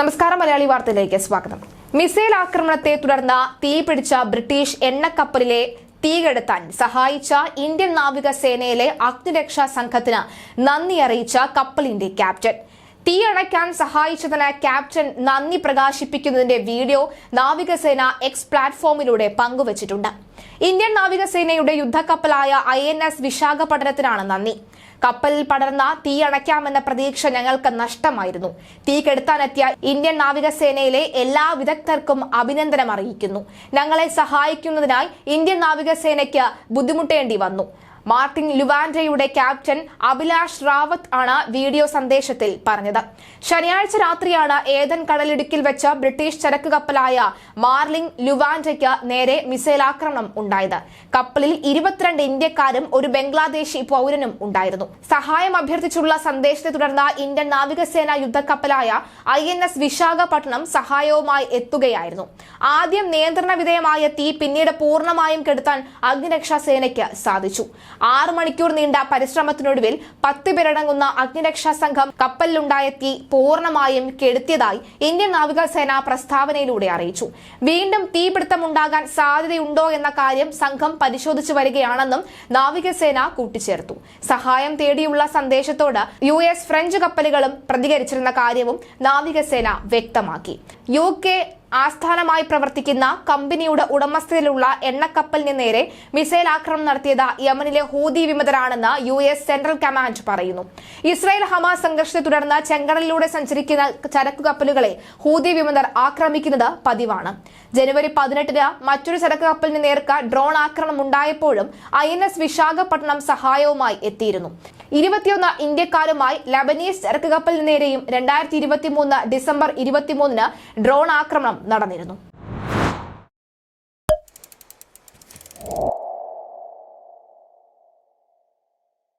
നമസ്കാരം മലയാളി വാർത്തയിലേക്ക് സ്വാഗതം. മിസൈൽ ആക്രമണത്തെ തുടർന്ന് തീപിടിച്ച ബ്രിട്ടീഷ് എണ്ണക്കപ്പലിലെ തീകെടുത്താൻ സഹായിച്ച ഇന്ത്യൻ നാവികസേനയിലെ അഗ്നിരക്ഷാ സംഘത്തിന് നന്ദി അറിയിച്ച കപ്പലിന്റെ ക്യാപ്റ്റൻ. തീ അണയ്ക്കാൻ സഹായിച്ചതിന് ക്യാപ്റ്റൻ നന്ദി പ്രകാശിപ്പിക്കുന്നതിന്റെ വീഡിയോ നാവികസേന എക്സ് പ്ലാറ്റ്ഫോമിലൂടെ പങ്കുവച്ചിട്ടുണ്ട്. ഇന്ത്യൻ നാവികസേനയുടെ യുദ്ധക്കപ്പലായ ഐ എൻ എസ് വിശാഖപട്ടണത്തിനാണ് നന്ദി. കപ്പലിൽ പടർന്ന തീ അണയ്ക്കാമെന്ന പ്രതീക്ഷ ഞങ്ങൾക്ക് നഷ്ടമായിരുന്നു. തീ കെടുത്താനെത്തിയ ഇന്ത്യൻ നാവികസേനയിലെ എല്ലാ വിദഗ്ധർക്കും അഭിനന്ദനം അറിയിക്കുന്നു ഞങ്ങളെ സഹായിക്കുന്നതിനായി ഇന്ത്യൻ നാവികസേനയ്ക്ക് ബുദ്ധിമുട്ടേണ്ടി വന്നു. മാർട്ടിൻ ലുവാൻഡ്രയുടെ ക്യാപ്റ്റൻ അഭിലാഷ് റാവത്ത് ആണ് വീഡിയോ സന്ദേശത്തിൽ പറഞ്ഞത്. ശനിയാഴ്ച രാത്രിയാണ് ഏതൻ കടലിടുക്കിൽ വെച്ച ബ്രിട്ടീഷ് ചരക്ക് കപ്പലായ മാർലിംഗ് ലുവാൻഡ്രയ്ക്ക് നേരെ മിസൈൽ ആക്രമണം ഉണ്ടായത്. കപ്പലിൽ ഇരുപത്തിരണ്ട് ഇന്ത്യക്കാരും ഒരു ബംഗ്ലാദേശി പൗരനും ഉണ്ടായിരുന്നു. സഹായം അഭ്യർത്ഥിച്ചുള്ള സന്ദേശത്തെ തുടർന്ന് ഇന്ത്യൻ നാവികസേന യുദ്ധക്കപ്പലായ ഐ എൻ എസ് വിശാഖപട്ടണം സഹായവുമായി എത്തുകയായിരുന്നു. ആദ്യം നിയന്ത്രണ വിധേയമായ തീ പിന്നീട് പൂർണമായും കെടുത്താൻ അഗ്നിരക്ഷാ സേനയ്ക്ക് സാധിച്ചു. ആറു മണിക്കൂർ നീണ്ട പരിശ്രമത്തിനൊടുവിൽ പത്ത് പേരടങ്ങുന്ന അഗ്നിരക്ഷാ സംഘം കപ്പലിലുണ്ടായ തീ പൂർണമായും കെടുത്തിയതായി ഇന്ത്യൻ നാവികസേന പ്രസ്താവനയിലൂടെ അറിയിച്ചു. വീണ്ടും തീപിടുത്തമുണ്ടാകാൻ സാധ്യതയുണ്ടോ എന്ന കാര്യം സംഘം പരിശോധിച്ചു വരികയാണെന്നും നാവികസേന കൂട്ടിച്ചേർത്തു. സഹായം തേടിയുള്ള സന്ദേശത്തോട് യു ഫ്രഞ്ച് കപ്പലുകളും പ്രതികരിച്ചിരുന്ന കാര്യവും നാവികസേന വ്യക്തമാക്കി. യു ആസ്ഥാനമായി പ്രവർത്തിക്കുന്ന കമ്പനിയുടെ ഉടമസ്ഥതയിലുള്ള എണ്ണക്കപ്പലിന് നേരെ മിസൈൽ ആക്രമണം നടത്തിയത് യമനിലെ ഹൂതി വിമതരാണെന്ന് യു എസ് സെൻട്രൽ കമാൻഡ് പറയുന്നു. ഇസ്രായേൽ ഹമാസ് സംഘർഷത്തെ തുടർന്ന് ചെങ്കടലിലൂടെ സഞ്ചരിക്കുന്ന ചരക്കു കപ്പലുകളെ ഹൂതി വിമതർ ആക്രമിക്കുന്നത് പതിവാണ്. ജനുവരി പതിനെട്ടിന് മറ്റൊരു ചരക്ക് കപ്പലിന് നേർക്ക് ഡ്രോൺ ആക്രമണം ഉണ്ടായപ്പോഴും ഐ എൻ എസ് വിശാഖപട്ടണം സഹായവുമായി എത്തിയിരുന്നു. ഇരുപത്തിയൊന്ന് ഇന്ത്യക്കാരുമായി ലബനീസ് ചരക്ക് കപ്പലിന് നേരെയും രണ്ടായിരത്തി ഇരുപത്തിമൂന്ന് ഡിസംബർ ഇരുപത്തിമൂന്നിന് ഡ്രോൺ ആക്രമണം നടന്നിരുന്നു.